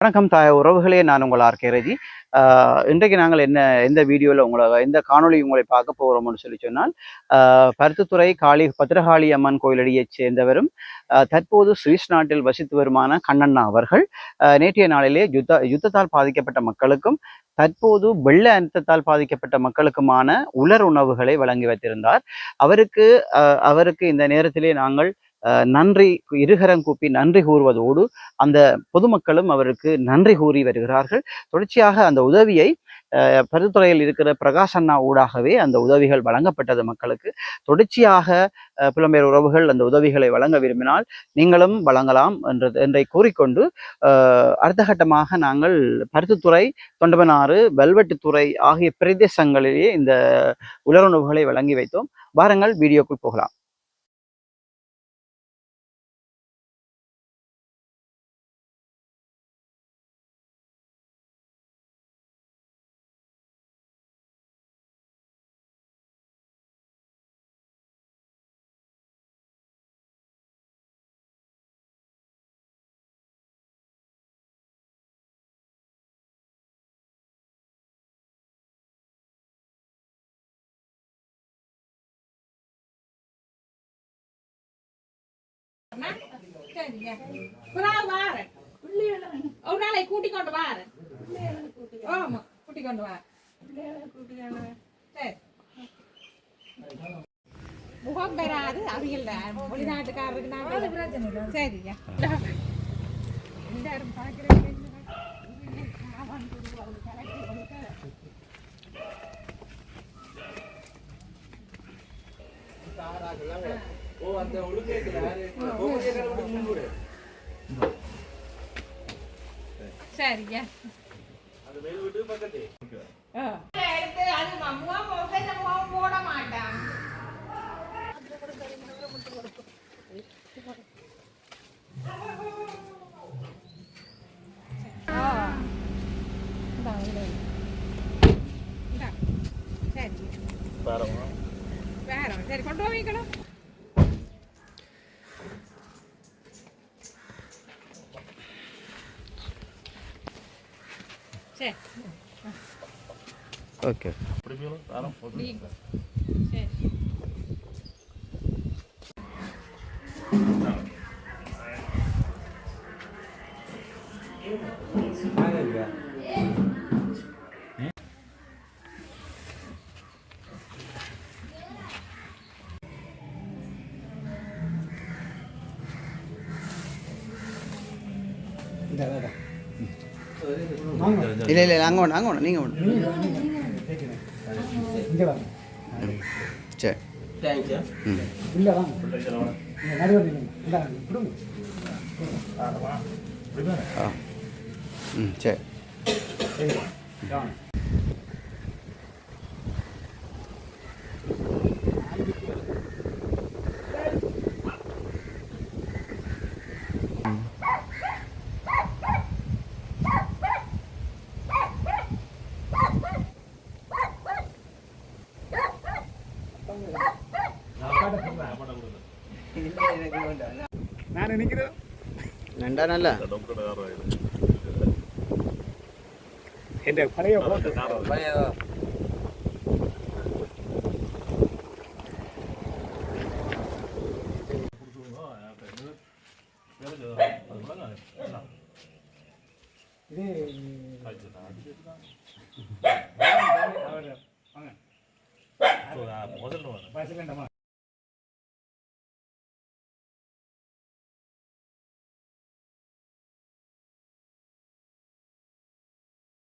வணக்கம் தாய உறவுகளே நான் உங்கள் ஆர்கே ரஜி. ஆஹ் இன்றைக்கு நாங்கள் என்ன எந்த வீடியோவில் உங்களை எந்த காணொளி உங்களை பார்க்க போகிறோம்னு சொல்லி சொன்னால் ஆஹ் காளி பத்திரகாளி அம்மன் கோயிலடியைச் சேர்ந்தவரும் தற்போது சுவிஸ் நாட்டில் வசித்து வருமான கண்ணண்ணா அவர்கள். ஆஹ் நேற்றைய நாளிலே யுத்த யுத்தத்தால் பாதிக்கப்பட்ட மக்களுக்கும் தற்போது வெள்ள அழுத்தத்தால் பாதிக்கப்பட்ட மக்களுக்குமான உலர் உணவுகளை வழங்கி வைத்திருந்தார். அவருக்கு அவருக்கு இந்த நேரத்திலே நாங்கள் நன்றி இருகரம் கூப்பி நன்றி கூறுவதோடு அந்த பொதுமக்களும் அவருக்கு நன்றி கூறி வருகிறார்கள். தொடர்ச்சியாக அந்த உதவியை அஹ், பருத்துறையில் இருக்கிற பிரகாஷ் அண்ணா ஊடாகவே அந்த உதவிகள் வழங்கப்பட்டது மக்களுக்கு. தொடர்ச்சியாக புலம்பெயர் உறவுகள் அந்த உதவிகளை வழங்க விரும்பினால் நீங்களும் வழங்கலாம் என்றது என்றை கூறிக்கொண்டு அடுத்த கட்டமாக நாங்கள் பருத்தித்துறை தொண்டமனாறு வெல்வெட்டுத்துறை ஆகிய பிரதேசங்களிலேயே இந்த உலருணவுகளை வழங்கி வைத்தோம். வாருங்கள் வீடியோக்குள் போகலாம். சரிங்க. புறாவை வாரேன். ஒரு நாளை கூட்டிக் கொண்டு வாரேன். ஆமா, கூட்டிக் கொண்டு வாரேன். சரி. முகம் பெறாது அவியல்ல வெளிநாட்டுக்காரருக்கு நாங்க சரிங்க எல்லாரும் பார்க்குறேன் சரிங்க முகம் போட மாட்டான். சரி. வேற சரி கொண்டு போய் வைக்கணும் சரி ஓகே நீங்க. சரி இல்லை இல்லை அங்கே வேணும் அங்கே வேணும் நீங்கள் வேணும் சரி. வாங்க. ஆ. ம் சரி. சரி, வாங்க. நான் நினைக்கிறேன் நண்டா நல்லா என்ற பழைய మొదలు